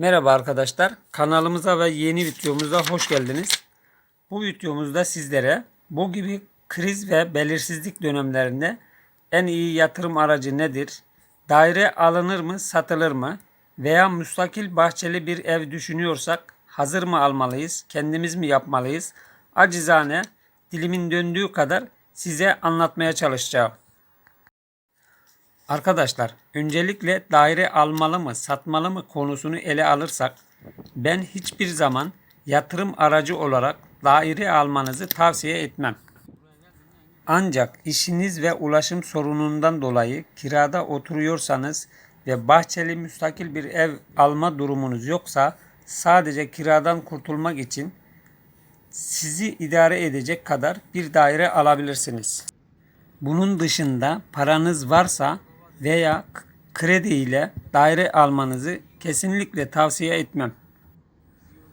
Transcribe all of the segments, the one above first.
Merhaba arkadaşlar. Kanalımıza ve yeni videomuza hoş geldiniz. Bu videomuzda sizlere bu gibi kriz ve belirsizlik dönemlerinde en iyi yatırım aracı nedir? Daire alınır mı, satılır mı? Veya müstakil bahçeli bir ev düşünüyorsak hazır mı almalıyız, kendimiz mi yapmalıyız? Acizane dilimin döndüğü kadar size anlatmaya çalışacağım. Arkadaşlar öncelikle daire almalı mı satmalı mı konusunu ele alırsak ben hiçbir zaman yatırım aracı olarak daire almanızı tavsiye etmem. Ancak işiniz ve ulaşım sorunundan dolayı kirada oturuyorsanız ve bahçeli müstakil bir ev alma durumunuz yoksa sadece kiradan kurtulmak için sizi idare edecek kadar bir daire alabilirsiniz. Bunun dışında paranız varsa veya kredi ile daire almanızı kesinlikle tavsiye etmem.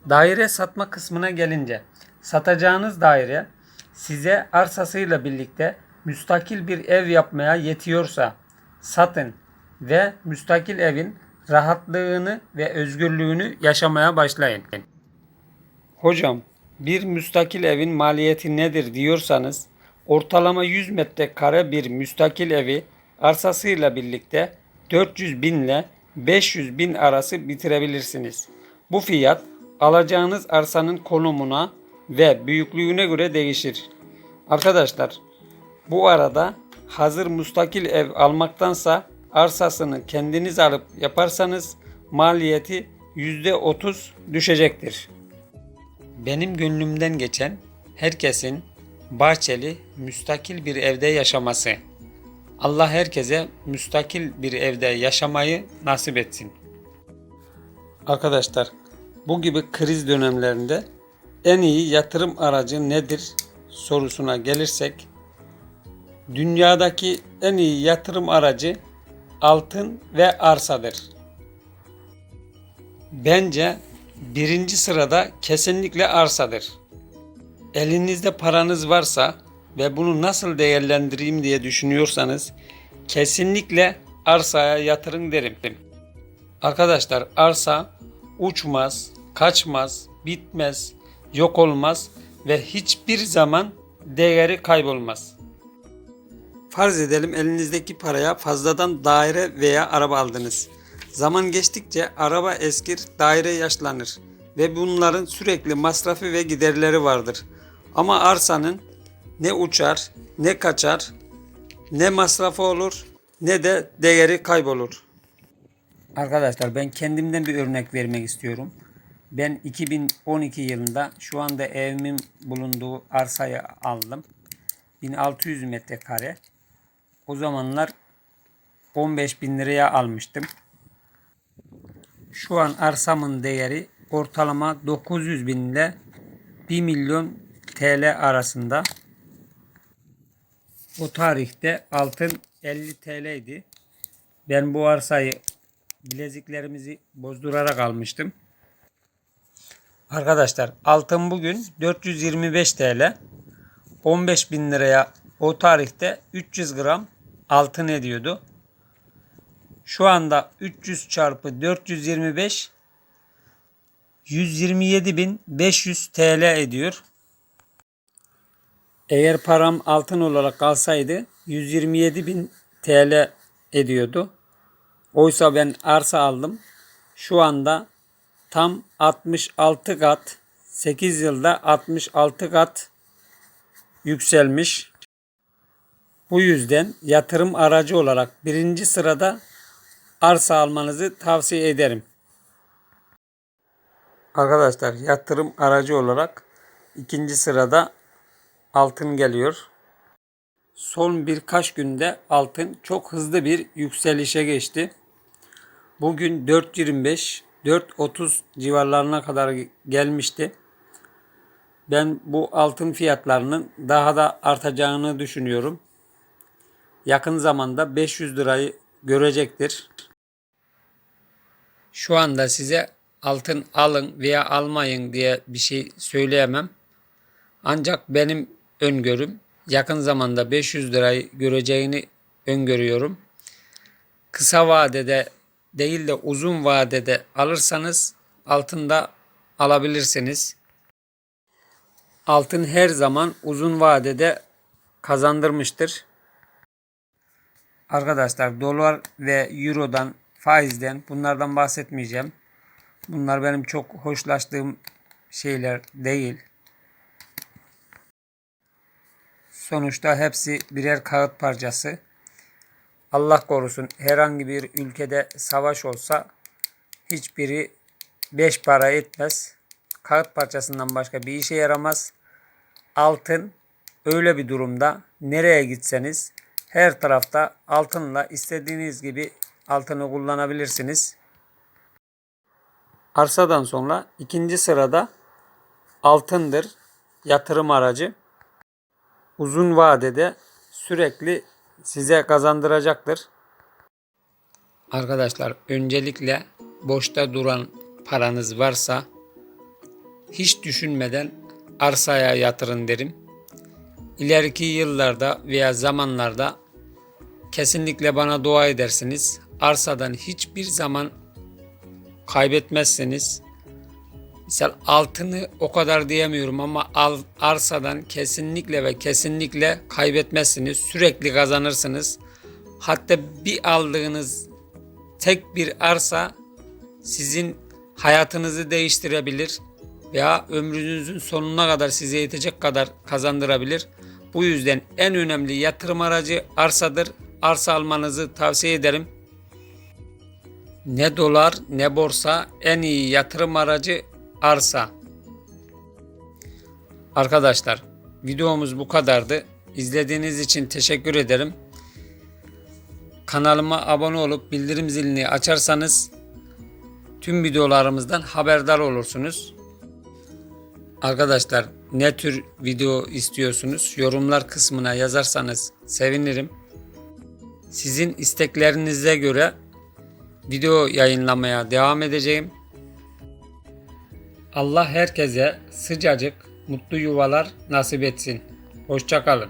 Daire satma kısmına gelince satacağınız daire size arsasıyla birlikte müstakil bir ev yapmaya yetiyorsa satın ve müstakil evin rahatlığını ve özgürlüğünü yaşamaya başlayın. Hocam bir müstakil evin maliyeti nedir diyorsanız ortalama 100 metrekare bir müstakil evi arsasıyla birlikte 400 bin ile 500 bin arası bitirebilirsiniz. Bu fiyat alacağınız arsanın konumuna ve büyüklüğüne göre değişir. Arkadaşlar bu arada hazır müstakil ev almaktansa arsasını kendiniz alıp yaparsanız maliyeti %30 düşecektir. Benim gönlümden geçen herkesin bahçeli, müstakil bir evde yaşaması. Allah herkese müstakil bir evde yaşamayı nasip etsin. Arkadaşlar, bu gibi kriz dönemlerinde en iyi yatırım aracı nedir sorusuna gelirsek, dünyadaki en iyi yatırım aracı altın ve arsadır. Bence birinci sırada kesinlikle arsadır. Elinizde paranız varsa ve bunu nasıl değerlendireyim diye düşünüyorsanız kesinlikle arsaya yatırın derim. Arkadaşlar arsa uçmaz, kaçmaz, bitmez, yok olmaz ve hiçbir zaman değeri kaybolmaz. Farz edelim elinizdeki paraya fazladan daire veya araba aldınız. Zaman geçtikçe araba eskir, daire yaşlanır ve bunların sürekli masrafı ve giderleri vardır. Ama arsanın ne uçar, ne kaçar, ne masrafı olur, ne de değeri kaybolur. Arkadaşlar ben kendimden bir örnek vermek istiyorum. Ben 2012 yılında şu anda evimin bulunduğu arsayı aldım. 1600 metrekare. O zamanlar 15 bin liraya almıştım. Şu an arsamın değeri ortalama 900 bin ile 1 milyon TL arasında. O tarihte altın 50 TL idi. Ben bu arsayı bileziklerimizi bozdurarak almıştım. Arkadaşlar altın bugün 425 TL. 15 bin liraya o tarihte 300 gram altın ediyordu. Şu anda 300 çarpı 425 127.500 TL ediyor. Eğer param altın olarak kalsaydı 127.000 TL ediyordu. Oysa ben arsa aldım. Şu anda tam 66 kat 8 yılda 66 kat yükselmiş. Bu yüzden yatırım aracı olarak birinci sırada arsa almanızı tavsiye ederim. Arkadaşlar yatırım aracı olarak ikinci sırada altın geliyor. Son birkaç günde altın çok hızlı bir yükselişe geçti. Bugün 4.25, 4.30 civarlarına kadar gelmişti. Ben bu altın fiyatlarının daha da artacağını düşünüyorum. Yakın zamanda 500 lirayı görecektir. Şu anda size altın alın veya almayın diye bir şey söyleyemem. Ancak benim öngörüm yakın zamanda 500 lirayı göreceğini öngörüyorum. Kısa vadede değil de uzun vadede alırsanız altında alabilirsiniz. Altın her zaman uzun vadede kazandırmıştır. Arkadaşlar dolar ve eurodan faizden bunlardan bahsetmeyeceğim. Bunlar benim çok hoşlaştığım şeyler değil. Sonuçta hepsi birer kağıt parçası. Allah korusun herhangi bir ülkede savaş olsa hiçbiri beş para etmez. Kağıt parçasından başka bir işe yaramaz. Altın öyle bir durumda nereye gitseniz her tarafta altınla istediğiniz gibi altını kullanabilirsiniz. Arsadan sonra ikinci sırada altındır. Yatırım aracı. Uzun vadede sürekli size kazandıracaktır. Arkadaşlar öncelikle boşta duran paranız varsa hiç düşünmeden arsaya yatırın derim. İleriki yıllarda veya zamanlarda kesinlikle bana dua edersiniz. Arsadan hiçbir zaman kaybetmezsiniz. Misal altını o kadar diyemiyorum ama al, arsadan kesinlikle ve kesinlikle kaybetmezsiniz. Sürekli kazanırsınız. Hatta bir aldığınız tek bir arsa sizin hayatınızı değiştirebilir veya ömrünüzün sonuna kadar size yetecek kadar kazandırabilir. Bu yüzden en önemli yatırım aracı arsadır. Arsa almanızı tavsiye ederim. Ne dolar ne borsa en iyi yatırım aracı arsa. Arkadaşlar videomuz bu kadardı. İzlediğiniz için teşekkür ederim. Kanalıma abone olup bildirim zilini açarsanız tüm videolarımızdan haberdar olursunuz. Arkadaşlar ne tür video istiyorsunuz? Yorumlar kısmına yazarsanız sevinirim. Sizin isteklerinize göre video yayınlamaya devam edeceğim. Allah herkese sıcacık mutlu yuvalar nasip etsin. Hoşçakalın.